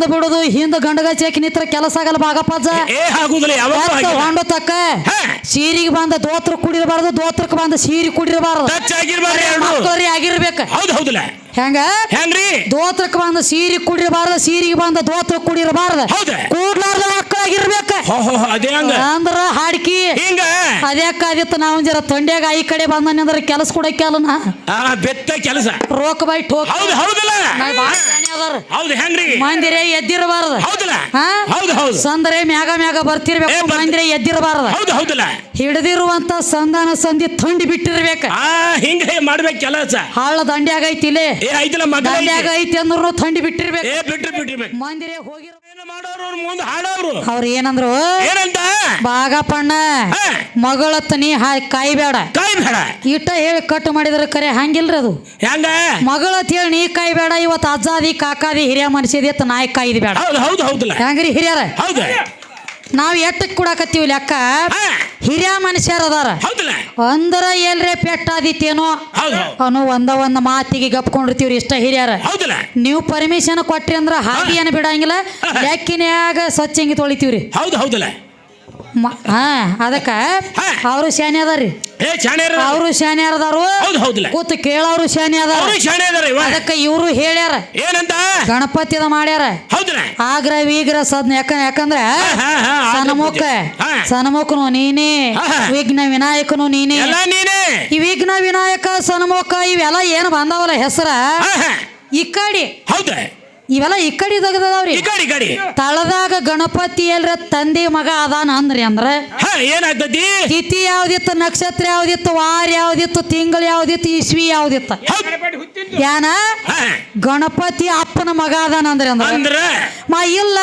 ಮುಂದೆ ಬಿಡುದು ಹಿಂದ ಗಂಡಗಚ್ಚಿ ನಿತ್ರ ಕೆಲಸ ಆಗಲ್ಲ ಬಾಗಪ್ಪ ಏ ಆಗುದಿಲ್ಲ ಯಾವಾಗ ಹೊಂಡು ತಕ್ಕ. ಸೀರಿಗೆ ಬಂದ ದೋತ್ರ ಕುಡಿರಬಾರದು ದೋತ್ರಕ್ಕೆ ಬಂದ ಸೀರಿ ಕುಡಿರಬಾರದು. ಟಚ್ ಆಗಿರ್ಬಾರ್ರಿ ಎರಡು. ಮಕ್ಕಳ್ರಿ ಆಗಿರ್ಬೇಕ. ಹೌದು ಹೌದಲ್ಲ ಹೆಂಗ? ಹೆಂಗ್ರಿ? ದೋತ್ರಕ್ಕೆ ಬಂದ ಸೀರಿ ಕುಡಿರಬಾರ್ದು ಸೀರಿಗೆ ಬಂದ ದೋತ್ರ ಕುಡಿರಬಾರದು. ಕೂಡ್ಲಾರ್ದ ಮಕ್ಕಳಾಗಿರ್ಬೇಕ ಅಂದ್ರ ಹಾಡ್ಕಿ. ಹಿಂಗ? ಅದ್ಯಾಕ ಆದಿತ್ತು ನಾವು ಜರ ತಂಡ್ಯಾಗ ಈ ಕಡೆ ಬಂದನಿ ಅಂದ್ರೆ ಕೆಲಸ ಕೊಡಕ್ಕೆಲ್ಲ ಆ ಬೆತ್ತ ಕೆಲಸ. ರೋಕ್ ಬೈ ಠೋಕ್ ಹೌದು ಹೌದಲ್ಲ ಅದಾರ. ಹೌದು ಹೆಂಗ್ರಿ? ಮಂದಿರೇ ಎದ್ದಿರಬಾರ್ದು. ಹೌದಲ್ಲ? ಹಾ? ಹೌದು ಹೌದು. ಸಂದ್ರೆ ಮ್ಯಾಗ ಮ್ಯಾಗ ಬರ್ತಿರ್ಬೇಕು ಬರ್ತಿ- ಮಂದಿರೇ ಎದ್ದಿರಬಾರ್ದು. ಹೌದು ಹೌದಲ್ಲ? ಹಿಡ್ದಿರುವಂತ ಸಂಧಾನ ಸಂಧಿ ತಂಡಿ ಬಿಟ್ಟಿರ್ಬೇಕು. ಆ ಹಿಂಗ ಮಾಡ್ಬೇಕು ಕೆಲಸ. ಹಾಳ ದಂಡ್ಯಾಗ ಐತಿಲೆ? ಏ ಐತಲ್ಲ ಮಗ ದಂಡ್ಯಾಗ ಐತಿ ಅಂದ್ರು ತಂಡಿ ಬಿಟ್ಟಿರ್ಬೇಕು. ಏ ಬಿಟ್ರು ಬಿಟ್ಟಿರ್ಬೇಕು. ಮಂದಿರೇ ಹೋಗಿರ ಮಾಡೋರು ಅವ್ರ ಮುಂದೆ ಹಾಡೋರು. ಅವ್ರ ಏನಂದ್ರು? ಏನಂತ? ಬಾಗಪ್ಪಣ್ಣ. ಮಗಳತ್ತ ನೀ ಕಾಯ್ಬೇಡ. ಕಾಯಿ ಬೇಡ ಇಟ್ಟ ಹೇಳಿ ಕಟ್ ಮಾಡಿದ್ರ ಕರೆ ಹಂಗಿಲ್ರಿ ಅದು. ಹೆಂಗ? ಮಗಳತ್ ಹೇಳಿ ನೀ ಕಾಯ್ಬೇಡ ಇವತ್ತು ಅಜ್ಜಾದಿ ಕಾಕಾದಿ ಹಿರಿಯ ಮನುಷ್ಯದಿ ನಾಯಕ ನಾಯಿ ಕಾಯ್ದು ಬೇಡ. ಹೌದು ಹೌದು ಹೌದಲ್ಲ. ಹೆಂಗ್ರಿ ಹಿರಿಯರ? ಹೌದು. ನಾವ್ ಎಟ್ಟಕ್ ಕೊಡಾಕತ್ತೀವಿ ಲೆಕ್ಕ. ಹಿರಿಯ ಮನುಷ್ಯರ ಅದಾರ. ಹೌದಲ್ಲ. ಅಂದ್ರ ಎಲ್ರೆ ಪೆಟ್ಟಾದಿತ್ತೇನೋ ಹೌದು. ಅವನು ಒಂದ ಒಂದ್ ಮಾತಿಗೆ ಗಪ್ಕೊಂಡಿರ್ತೀವ್ರಿ ಇಷ್ಟ ಹಿರಿಯರ. ಹೌದಲ್ಲ. ನೀವು ಪರ್ಮಿಷನ್ ಕೊಟ್ರಿ ಅಂದ್ರ ಹಾದಿ ಏನು ಬಿಡಂಗಿಲ್ಲ ಲೆಕ್ಕಿನ್ಯಾಗ ಸ್ವಚ್ಛಂಗಿ ತೊಳಿತೀವ್ರಿ. ಹೌದು ಹೌದಲ್ಲ. ಹಾ ಅದಕ್ಕ. ಅವರು ಶಾನೆ ಏ ಶಾಣೆ ಅವರು ಶಾನೆ ಅದಾರು ಹೌದು ಹೌದಲ್ಲ. ಕೂತು ಕೇಳೋರು ಶಾನೆ ಅದಾರ. ಅವರು ಶಾಣೆ ಅದಾರ ಇವ. ಅದಕ್ಕ ಇವರು ಹೇಳ್ಯಾರ. ಏನಂತ? ಅದ ಮಾಡ್ಯಾರ. ಆಗ್ರ ವೀಗ್ರ ಸದ್ನ ಯಾಕ ಯಾಕಂದ್ರ ಹಾ, ಹಾ, ನೀನೆ ಸನಮುಖ ಹಾ. ಸನಮುಖನು ನೀನೇ ಹಾ. ವಿಘ್ನ ವಿನಾಯಕನು ನೀನೇ. ಎಲ್ಲ ನೀನೇ. ಈ ವಿಘ್ನ ವಿನಾಯಕ ಸನಮುಖ ಇವೆಲ್ಲ ಏನ್ ಬಂದಾವಲ್ಲ ಹೆಸರ? ಹಾ, ಹಾ. ಈ ಕಡಿ ಹೌದ? ಇವೆಲ್ಲ ಈ ಕಡೆ ತೆಗ್ದದಾವ್ರಿ. ಈ ಕಡೆ ಈ ಕಡೆ. ತಳದಾಗ ಗಣಪತಿ ಎಲ್ರ ತಂದೆ ಮಗ ಅದಾನ ಅಂದ್ರಿ ಅಂದ್ರ ಹಾ ಏನಾಗ್ತತಿ? ತಿಥಿ ಯಾವ್ದಿತ್ತು ನಕ್ಷತ್ರ ಯಾವ್ದಿತ್ತು ವಾರ ಯಾವ್ದಿತ್ತು ತಿಂಗಳು ಯಾವ್ದಿತ್ತು ಇಸ್ವಿ ಯಾವ್ದಿತ್ತು? ಏನ? ಯಾನ ಗಣಪತಿ ಅಪ್ಪನ ಮಗ ಅದಾನ ಅಂದ್ರಿ ಅಂದ್ರ. ಮಾ ಇಲ್ಲ.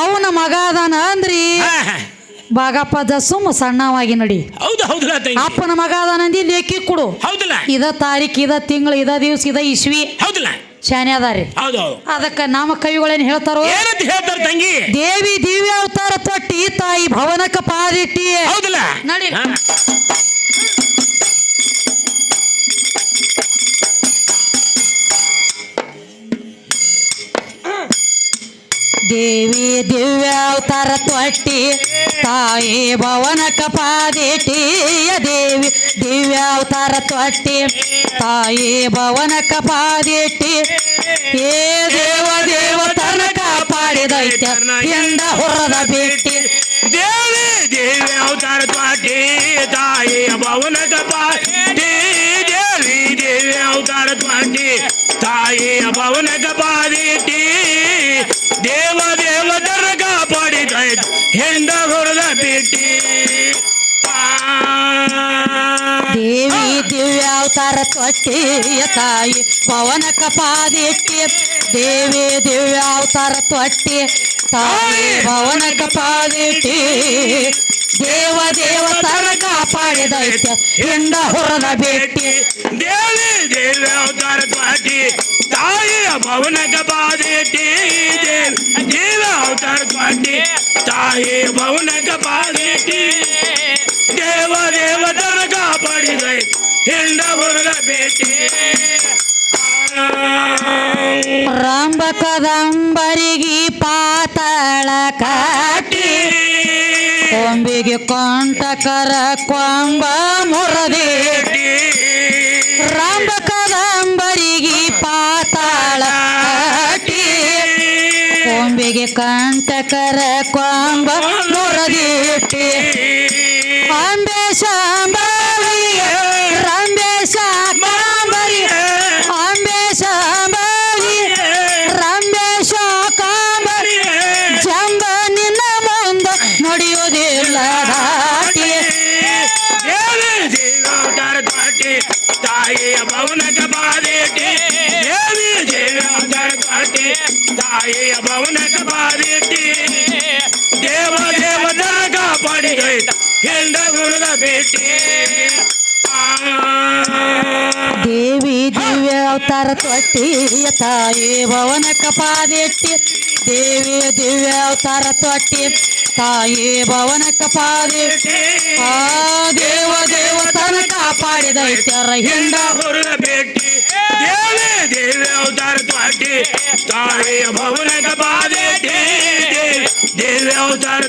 ಅವನ ಮಗ ಅದಾನ ಅಂದ್ರಿ. ಬಾಗಪ್ಪ ದಸುಮ್ ಸಣ್ಣವಾಗಿ ನಡಿ. ಹೌದು ಹೌದಲ್ಲ ಅಪ್ಪನ ಮಗ ಅದಾನಂದಿ ಲೇಖಿ ಕೊಡು. ಹೌದಲ್ಲ ಇದ ತಾರೀಖ್ ಇದ ತಿಂಗಳು ಇದ ದಿವ್ಸ ಇದ ಇಸ್ವಿ. ಹೌದಲ್ಲ ಶಾನೆ ಅದಾರಿ ಅದಕ್ಕೆ ಅದಕ್ಕ ನಮ್ಮ ಕವಿಗಳೇನು ಹೇಳ್ತಾರೋ? ಏನಂತ ಹೇಳ್ತಾರ ತಂಗಿ? ದೇವಿ ದಿವ್ಯ ಅವತಾರ ತೊಟ್ಟಿ ತಾಯಿ ಭವನಕ್ಕ ಪಾದಿಟ್ಟಿ. ಹೌದಲ್ಲ? ನಡಿ. ಹಾ. ದೇವಿ ದಿವ್ಯ ಅವತಾರ ತೊಟ್ಟಿ. ತಾಯಿ ಭವನ ಪಾದಿಟ್ಟಿ ದೇವಿ ದಿವ್ಯ ಅವತಾರ ತೊಟ್ಟಿ. ತಾಯಿ ಭವನ ಪಾದಿಟ್ಟಿ ಏ ದೇವ ದೇವ ತನಕ ಕಾಪಾಡಿದೈತ ಎಂದ ಹೊರದ ಬಿಟ್ಟಿ ದೇವಿ ದೇವಿ ಅವತಾರ ತ್ವಾಟಿ ತಾಯಿ ಭವನ ಕಪಾಟಿ ದೇವಿ ದೇವಿ ಅವತಾರ ತ್ವಾಟಿ ತಾಯಿ ಭವನ ಕಪಾದಿಟಿ ದೇವಿ ದಿವ್ಯ ಅವತಾರ ತೊಟ್ಟಿ ತಾಯಿ ಪವನ ಕಪಾದಿಟ್ಟಿ. ದೇವಿ ದಿವ್ಯ ಅವತಾರ ತೊಟ್ಟಿ ತಾಯಿ ಪವನ ಕಪಾದಿಟ್ಟಿ. ದೇವ ದೇವ ತರ ಕಾಪಾಡಿದೈತ ಎಂದ ಹೊರದ ಬೇಟಿ ದೇವಿ ದೇವ್ಯಾವತಾರ ಅವತಾರ ತ್ವಾಟಿ ತಾಯಿಯ ಪವನ ಕಪಾದಿಟ್ಟಿ. ದೇವ ಅವತಾರ ತ್ವಾಟಿ ತಾಯಿ ಭವನ ಕಪಾದಿಟಿ ದೇವ ದೇವತರ ಕಾಪಾಡಿದ ಹೆಂಡ ಹೊರಗ ಬೇಟಿ ರಂಬ ಕದಂಬರಿಗಿ ಪಾತಾಳ ಕಾಟಿ. ಕೊಂಬಿಗೆ ಕೊಂಟಕರ ಕೊಂಬ ಮುರದಿ. ರಂಬ ಕದಂಬರಿಗಿ ಪಾತಾಳ ಕೊಂಬಿಗೆ ಕಂಟಕರ ಕೊಂಬ ಮುರದಿಟ್ಟಿ. ಅಂಬೇಶ ಅಂಬಾವಿಗೆ ರಂಬೇಶ ಕಾಂಬರಿ ಅಂಬೇಶ ಅಂಬಾವಿಗೆ ರಂಬೇಶ ಕಾಂಬರಿ ಜಂಬ ನಿನ್ನ ಮುಂದ ನಡೆಯುವುದಿಲ್ಲ ದೇವಿ ಭವನ ದೇವಿ ದಿವ್ಯ ಅವತಾರ ತೊಟ್ಟಿ, ತಾಯಿ ಭವನ ಕಪಾದಿಟ್ಟಿ ದೇವಿ ದಿವ್ಯ ಅವತಾರ ತೊಟ್ಟಿ, ತಾಯಿ ಭವನ ಕಪಾದಿಟ್ಟಿ ಆ ದೇವ ದೇವ ತನಕ ಪಾಡಿದೈತ್ಯರ ಹಿಂಡ ಹುಡುಗ ಬೇಟಿ ದೇವಿ ದೇವಿ ಅವತಾರ ತ್ವಾಟಿ ತಾಯಿಯ ಭವನ ಕಪಾದಿಟಿ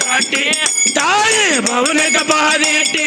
ತೊಟ್ಟಿ, ತಾಯಿ ಭವನಕ ಬಾದಿಟ್ಟಿ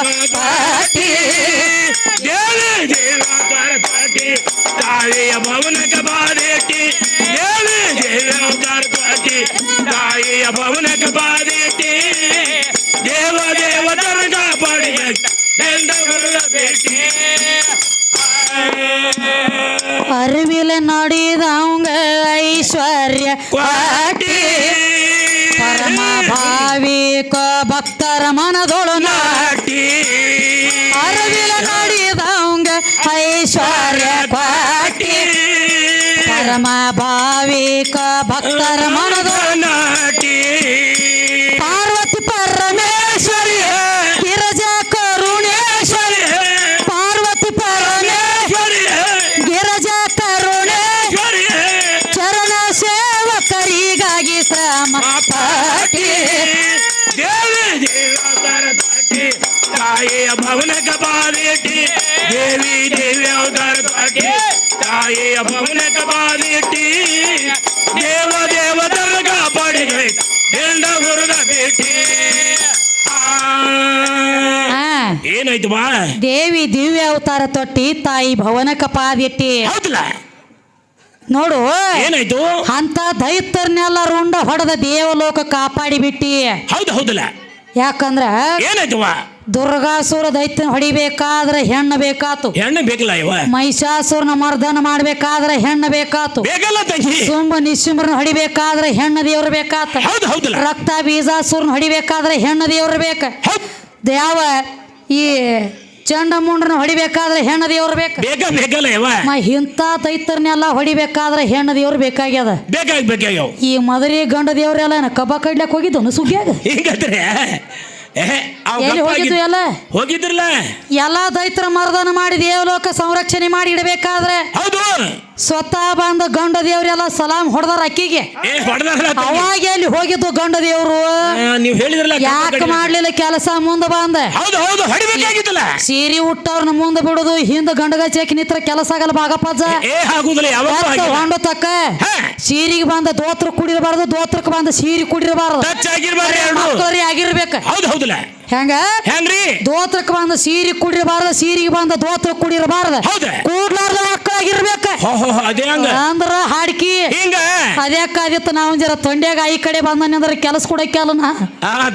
ಜೀವ ಪಾಟಿ ದೇವಿ ದೇವತಾರ ಪಾಟಿ ತಾಯಿಯ ಭವನಕ ಬಾದೇಟಿ ದೇವಿ ದೇವತಾರ ಪಾಟಿ ತಾಯಿಯ ಭವನಕ ಬಾದೇಟಿ ದೇವ ದೇವತರ ಕಾಪಾಡಿ ದೈದ ಗುರುದ ಭೇಟಿ ಅರಿವಿಲ ನೋಡಿದವಂಗ ಐಶ್ವರ್ಯ ಪಾಟಿ ಪರಮ ಭಾವಿಕ ಬಾದೇಟಿ ದೇವಿ ದೇವಿ ಅವತಾರ ಪಾಟಿ ತಾಯಿಯ ಭವನಕ ಬಾದೇಟಿ ದೇವ ದೇವತರ ಕಾಪಾಡಿ ಎಂಡ ಹುರುದ ಭೇಟಿ ಏನಾಯ್ತು ಬಾ. ದೇವಿ ದಿವ್ಯ ಅವತಾರ ತೊಟ್ಟಿ ತಾಯಿ ಭವನ ಕಪಾದಿಟ್ಟಿ ಹೌದಲ್ಲ? ನೋಡು. ಏನಾಯ್ತು? ಅಂತ ದೈತ್ಯರ್ನೆಲ್ಲ ರುಂಡ ಹೊಡೆದ ದೇವಲೋಕ ಕಾಪಾಡಿ ಬಿಟ್ಟಿ ಹೌದು ಹೌದಲ್ಲ? ಯಾಕಂದ್ರ ಏನಾಯ್ತವ ದುರ್ಗಾಸುರ ದೈತ್ಯ ಹೊಡಿಬೇಕಾದ್ರೆ ಹೆಣ್ಣು ಬೇಕಾತು. ಹೆಣ್ಣು ಬೇಕಲ್ಲ ಇವ? ಮಹಿಷಾಸುರನ ಮರ್ದನ ಮಾಡ್ಬೇಕಾದ್ರೆ ಹೆಣ್ಣು ಬೇಕಾತು. ಸುಂಬ ನಿಶುಂಬ್ರನ ಹೊಡಿಬೇಕಾದ್ರೆ ಹೆಣ್ಣು ದೇವ್ರ ಬೇಕಾತ. ರಕ್ತ ಬೀಜಾಸುರನ ಹೊಡಿಬೇಕಾದ್ರೆ ಹೆಣ್ಣು ದೇವ್ರ ಬೇಕ. ದೇವ ಯಾವ ಈ ಚಂಡಮುಂಡ್ರನ ಹೊಡಿಬೇಕಾದ್ರೆ ಹೆಣ್ಣ ದೇವ್ರು ಬೇಕು. ಬೇಗ ಬೇಕಲ್ಲ ಇವ ಮ ಇಂಥ ದೈತರ್ನೆಲ್ಲ ಹೊಡಿಬೇಕಾದ್ರೆ ಹೆಣ್ಣ ದೇವ್ರು ಬೇಕಾಗ್ಯದ. ಈ ಮದರಿ ಗಂಡ ದೇವ್ರೆಲ್ಲ ಕಬ್ಬ ಕಡ್ಲಕ್ ಹೋಗಿದ್ದು ಸುಗ್ಯಾಗ ಹಿಂಗತ್ರೆ ಎಲ್ಲಿ ಹೋಗಿದ್ದು ಎಲ್ಲ? ಹೋಗಿದ್ರಲ್ಲ. ಎಲ್ಲಾ ದೈತ್ರ ಮರ್ದನ ಮಾಡಿ ದೇವಲೋಕ ಸಂರಕ್ಷಣೆ ಮಾಡಿ ಇಡಬೇಕಾದ್ರೆ ಹೌದು. ಸ್ವತಃ ಬಂದ ಗಂಡ ದೇವ್ರೆಲ್ಲ ಸಲಾಮ್ ಹೊಡೆದಾರ ಅಕ್ಕಿಗೆ. ಅವಾಗೆ ಎಲ್ಲಿ ಹೋಗಿದ್ದು ಗಂಡ ದೇವ್ರು? ನೀವು ಹೇಳಿದ್ರಲ್ಲ ಯಾಕೆ ಮಾಡ್ಲಿಲ್ಲ ಕೆಲಸ ಮುಂದೆ ಬಂದ? ಸೀರೆ ಉಟ್ಟವ್ರನ್ನ ಮುಂದೆ ಬಿಡುದು ಹಿಂದ ಗಂಡಗ ಚೇಕ್ ನಿತ್ರ ಕೆಲಸ ಆಗಲ್ಲ ಬಾಗಪ್ಪಜ್ಜ ಹೊಂಡ ತಕ್ಕ. ಸೀರಿಗೆ ಬಂದ ದೋತ್ರ ಕುಡಿರಬಾರದು ದೋತ್ರಕ್ಕೆ ಬಂದ ಸೀರೆ ಕುಡಿರಬಾರದು. ಆಗಿರ್ಬೇಕು. ಹೌದು ಹೌದಲ್ಲ. ಹೆಂಗ? ಹೆಂಗ್ರಿ? ದೋತ್ರಕ್ಕೆ ಬಂದ ಸೀರೆ ಕುಡಿರಬಾರ್ದ ಸೀರಿಗೆ ಬಂದ ದೋತ್ರ ಕುಡಿರಬಾರ್ದ. ಹೌದ ಕೂಡ್ಲಾರ್ದ ಮಕ್ಕಳಾಗಿರ್ಬೇಕ. ಅದೇ ಹಂಗ. ಅಂದ್ರ ಹಾಡ್ಕಿ. ಹಿಂಗ? ಅದ್ಯಾಕಾದಿತ್ತು ನಾವು ಜರ ತೊಂಡ್ಯಾಗ ಈ ಕಡೆ ಬಂದಾನೆ ಅಂದ್ರೆ ಕೆಲಸ ಕೊಡಕ್ಕೆಲ್ಲ ನಾ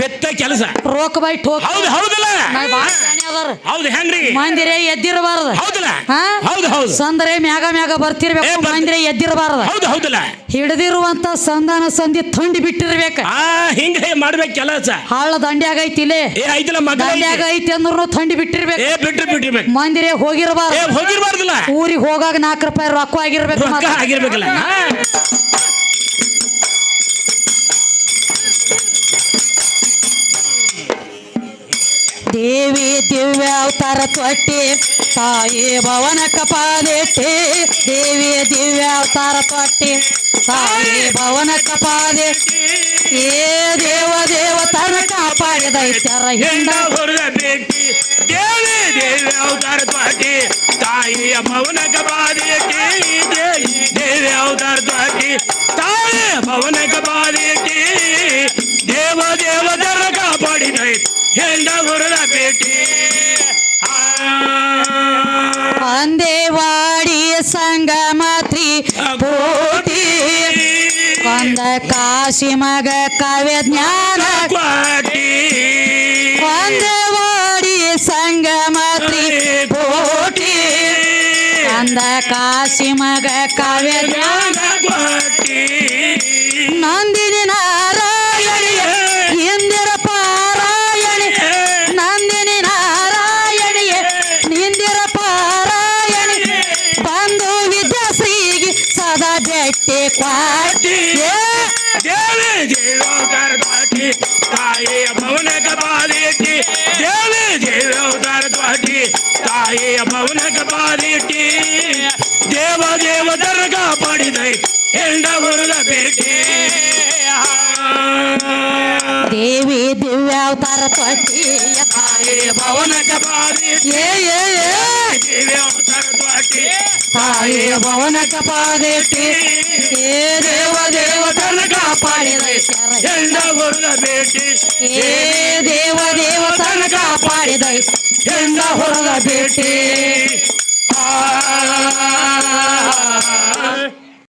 ಬೆತ್ತ ಕೆಲಸ. ರೋಕ್ ಬೈ ಟೋಕ್ ಹೌದು ಹೌದಲ್ಲ. ನಾವ್ ಬಾಳ್ ಶಾಣೆ ಅದಾರ. ಹೌದು ಹೆಂಗ್ರಿ? ಮಂದಿರೇ ಎದ್ದಿರಬಾರ್ದು. ಹೌದಲ್ಲ. ಹೌದು ಹೌದು. ಸಂದ್ರೆ ಮ್ಯಾಗ ಮ್ಯಾಗ ಬರ್ತಿರ್ಬೇಕು ಮಂದಿರ ಎದ್ದಿರಬಾರ್ದ. ಹೌದು ಹೌದಲ್ಲ. ಹಿಡ್ದಿರುವಂತ ಸಂಧಾನ ಸಂಧಿ ಥಂಡಿ ಬಿಟ್ಟಿರ್ಬೇಕು. ಹಿಂಗ ಮಾಡ್ಬೇಕು ಕೆಲಸ. ಹಾಳ ದಂಡ್ಯಾಗ ಐತಿಲೆ ಏ ಐತಿ. ಅಂದ್ರು ಥಂಡಿ ಬಿಟ್ಟಿರ್ಬೇಕು. ಏ ಬಿಟ್ರಿ ಬಿಟ್ಟಿರ್ಬೇಕು. ಮಂದಿರೇ ಏ ಹೋಗಿರಬಾರ್ದು ಹೋಗಿರ್ಬಾರ್ದಲ್ಲ. ಊರಿಗೆ ಹೋಗಾಗ ನಾಲ್ಕು ರೂಪಾಯಿ ರೊಕ್ಕ ಆಗಿರ್ಬೇಕು ರೊಕ್ಕ ಮತ್ತೆ. ಆಗಿರ್ಬೇಕಲ್ಲ. ಹಾ. ದೇವಿ ದಿವ್ಯ ಅವತಾರ ತೊಟ್ಟಿ ತಾಯಿ ಭವನ ಕಪಾಲೆಟ್ಟಿ. ದೇವಿ ದಿವ್ಯ ಅವತಾರ ತೊಟ್ಟಿ ತಾಯಿ ಭವನ ಕಪಾಲೆಟ್ಟಿ. ಏ ದೇವತನ ಕಾಪಾಡಿದೈತ್ಯರ ಹಿಂಡ ಹೊರದ ಭೇಟಿ ದೇವಿ ದೇವಿ ಅವತಾರ ತ್ವಾಟಿ ತಾಯಿಯ ಭವನಕ ಬಾದೇಟಿ ದೇವಿ. ದೇವಿ ಅವತಾರ ತ್ವಾಟಿ ತಾಯಿಯ ಬಾದೇಟಿ ದೇವ ದೇವತರ ಕಾಪಾಡಿದೈ. ಹೆಂಡ ಹೊರದ ಭೇಟಿ ಕಾಶಿ ಮಗ ಕಾವ್ಯ ಜ್ಞಾನ ಅಂದೇವಾಡಿ ಸಂಗಮ ಕೋಟಿ. ಕಂದ ಕಾಶಿ ಮಗ ಕಾವ್ಯ ಜ್ಞಾನ. ತಾಯಿಯ ಭವನಕ ಬಾದಿಟ್ಟಿ ದೇವ ದೇವ ದರ್ಗ ಪಡಿದೈ ಹೆಂಡ ಹುರದ ಭೇಟಿ ದೇವಿ ದಿವ್ಯಾವತಾರ ತೊಟ್ಟಿಯ ತಾಯಿಯ ಭವನಕ ಬಾದಿಟ್ಟಿ ಏ ಏ ಏ ದೇವಿ ಅವತಾರ ತ್ವಾಟಿ ತಾಯಿಯ ಭವನ ಕಪಾದೇಟಿ ಏ ದೇವ ದೇವತನ ಕಾಪಾಡಿದೈತ್ಯಾರ ಹೆಂಡ ಹುರದ ಭೇಟಿ ಏ ದೇವ ದೇವತನ ಕಾಪಾಡಿದೈ ಹೆಂಡ ಹೊರದ ಭೇಟಿ. ಆ